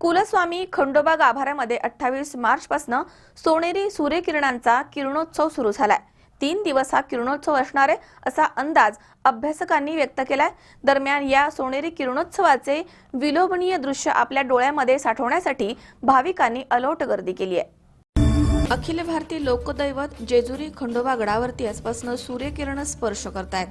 कुलस्वामी खंडोबा गाभाऱ्यामध्ये अठ्ठावीस मार्चपासून सोनेरी सूर्यकिरणांचा किरणोत्सव सुरू झालाय. तीन दिवस हा किरणोत्सव असणार आहे असा अंदाज अभ्यासकांनी व्यक्त केलाय. दरम्यान या सोनेरी किरणोत्सवाचे विलोभनीय दृश्य आपल्या डोळ्यामध्ये साठवण्यासाठी भाविकांनी अलोट गर्दी केली आहे. अखिल भारतीय लोकदैवत जेजुरी खंडोबा गडावरती आजपासून सूर्यकिरण स्पर्श करतायत.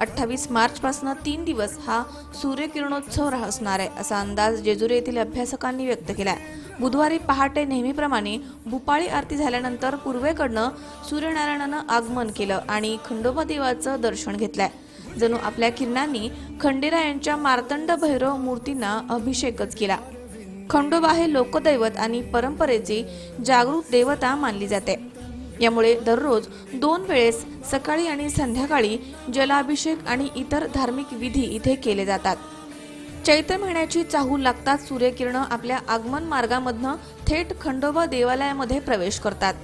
अठ्ठावीस मार्चपासून तीन दिवस हा सूर्यकिरणोत्सव असणार आहे असा अंदाज जेजुरी येथील अभ्यासकांनी व्यक्त केला आहे बुधवारी पहाटे नेहमीप्रमाणे भूपाळी आरती झाल्यानंतर पूर्वेकडनं सूर्यनारायणानं आगमन केलं आणि खंडोबा देवाचं दर्शन घेतलंय. जणू आपल्या किरणांनी खंडेरा यांच्या मार्तंड भैरव मूर्तींना अभिषेकच केला. खंडोबा हे लोकदैवत आणि परंपरेची जागृत देवता मानली जाते. यामुळे दररोज दोन वेळेस सकाळी आणि संध्याकाळी जलाभिषेक आणि इतर धार्मिक विधी इथे केले जातात. चैत्र महिन्याची चाहूल लागतात सूर्यकिरणं आपल्या आगमन मार्गामधनं थेट खंडोबा देवालयामध्ये प्रवेश करतात.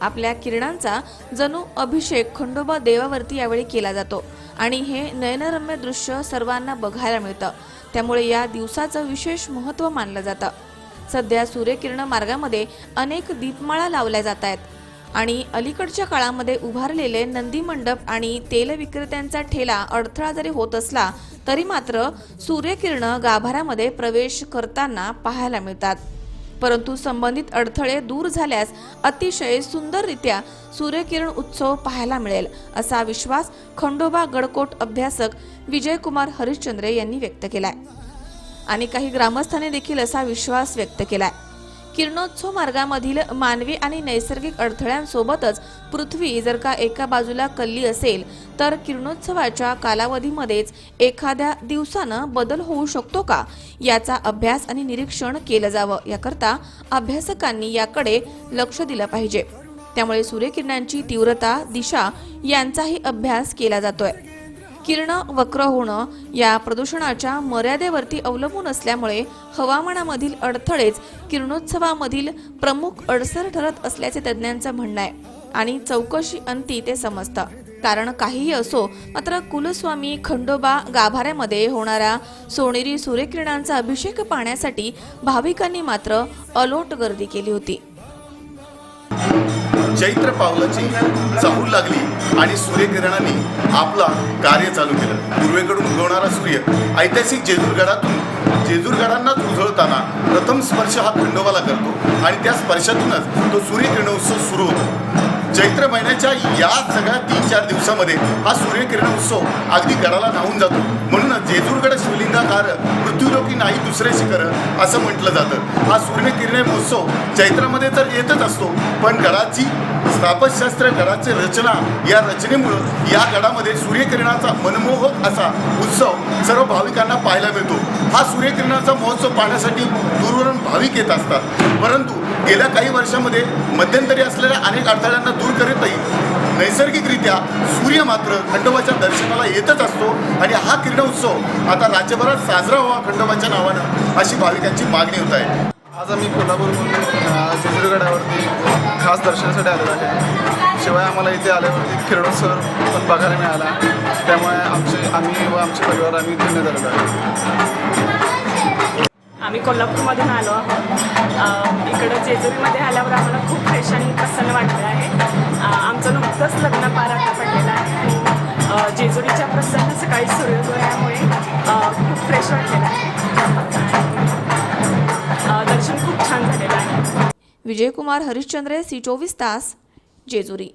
आपल्या किरणांचा जणू अभिषेक खंडोबा देवावरती यावेळी केला जातो आणि हे नयनरम्य दृश्य सर्वांना बघायला मिळतं. त्यामुळे या दिवसाचं विशेष महत्त्व मानलं जातं. सध्या सूर्यकिरण मार्गामध्ये अनेक दीपमाळा लावल्या जात आहेत. आणि अलीकडच्या काळामध्ये उभारलेले नंदी मंडप आणि तेल विक्रेत्यांचा ठेला अडथळा जरी होत असला तरी मात्र सूर्यकिरण गाभाऱ्यामध्ये प्रवेश करताना पाहायला मिळतात. परंतु संबंधित अडथळे दूर झाल्यास अतिशय सुंदररित्या सूर्यकिरण उत्सव पाहायला मिळेल असा विश्वास खंडोबा गडकोट अभ्यासक विजयकुमार हरिश्चंद्र यांनी व्यक्त केलाय. आणि काही ग्रामस्थांनी देखील असा विश्वास व्यक्त केलाय. किरणोत्सव मार्गामधील मानवी आणि नैसर्गिक अडथळ्यांसोबतच पृथ्वी जर का एका बाजूला कल्ली असेल तर किरणोत्सवाच्या कालावधीमध्येच एखाद्या दिवसानं बदल होऊ शकतो का? याचा अभ्यास आणि निरीक्षण केलं जावं. याकरता अभ्यासकांनी याकडे लक्ष दिलं पाहिजे. त्यामुळे सूर्यकिरणांची तीव्रता दिशा यांचाही अभ्यास केला जातोय. किरण वक्र होणं या प्रदूषणाच्या मर्यादेवरती अवलंबून असल्यामुळे हवामानामधील अडथळेच किरणोत्सवामधील प्रमुख अडसर ठरत असल्याचे तज्ज्ञांचं म्हणणं आहे. आणि चौकशी अंती ते समजतं. कारण काहीही असो मात्र कुलस्वामी खंडोबा गाभाऱ्यामध्ये होणाऱ्या सोनेरी सूर्यकिरणांचा अभिषेक पाहण्यासाठी भाविकांनी मात्र अलोट गर्दी केली होती. चैत्र पावलाची चाहूल लागली आणि सूर्यकिरणांनी आपला कार्य चालू केलं. पूर्वेकडून उगवणारा सूर्य ऐतिहासिक जेजूरगडातून जेजूरगडांनाच उजळताना प्रथम स्पर्श हा खंडोबाला करतो आणि त्या स्पर्शातूनच तो सूर्यकिरणोत्सव सुरू होतो. चैत्र महिन्याच्या या सगळ्या तीन चार दिवसामध्ये हा सूर्यकिरण उत्सव अगदी गडाला धावून जातो. म्हणूनच जेजूरगड शिवलिंगाकार पृथ्वीलोकी नाही दुसरे शिखर असं म्हटलं जातं. हा सूर्यकिरणे महोत्सव चैत्रामध्ये तर येतच असतो पण गडाची स्थापत्यशास्त्र गडाची रचना या रचनेमुळं या गडामध्ये सूर्यकिरणाचा मनमोहक असा उत्सव सर्व भाविकांना पाहायला मिळतो. हा सूर्यकिरणाचा महोत्सव पाहण्यासाठी दूरवरून भाविक येत असतात. परंतु गेल्या काही वर्षामध्ये मध्यंतरी असलेल्या अनेक अडथळ्यांना दूर करीतही नैसर्गिकरित्या सूर्य मात्र खंडोबाच्या दर्शनाला येतच असतो आणि हा किरणोत्सव आता राज्यभरात साजरा व्हावा खंडोबाच्या नावानं अशी भाविकांची मागणी होत आहे. आज आम्ही कोल्हापूरमधून अ, जेजुरीगडावरती खास दर्शनासाठी आलेलो आहे. शिवाय आम्हाला इथे आल्यावरती किरणोत्सव पण बघायला मिळाला. त्यामुळे आमचे आम्ही व आमचे परिवार आम्ही धन्य झालेलो आहे. आम्ही कोल्हापूरमधून आलो आहोत. इकडं जेजुरीमध्ये आल्यावर आम्हाला खूप फ्रेश आणि प्रसन्न वाटलं आहे. आमचं नुकतंच लग्न पार आता पडलेलं आहे. जेजुरीच्या प्रसन्न सकाळी सूर्योदयामुळे खूप फ्रेश वाटलेलं आहे. दर्शन खूप छान झालेलं आहे. विजयकुमार हरिश्चंद्र सी चोवीस तास जेजुरी.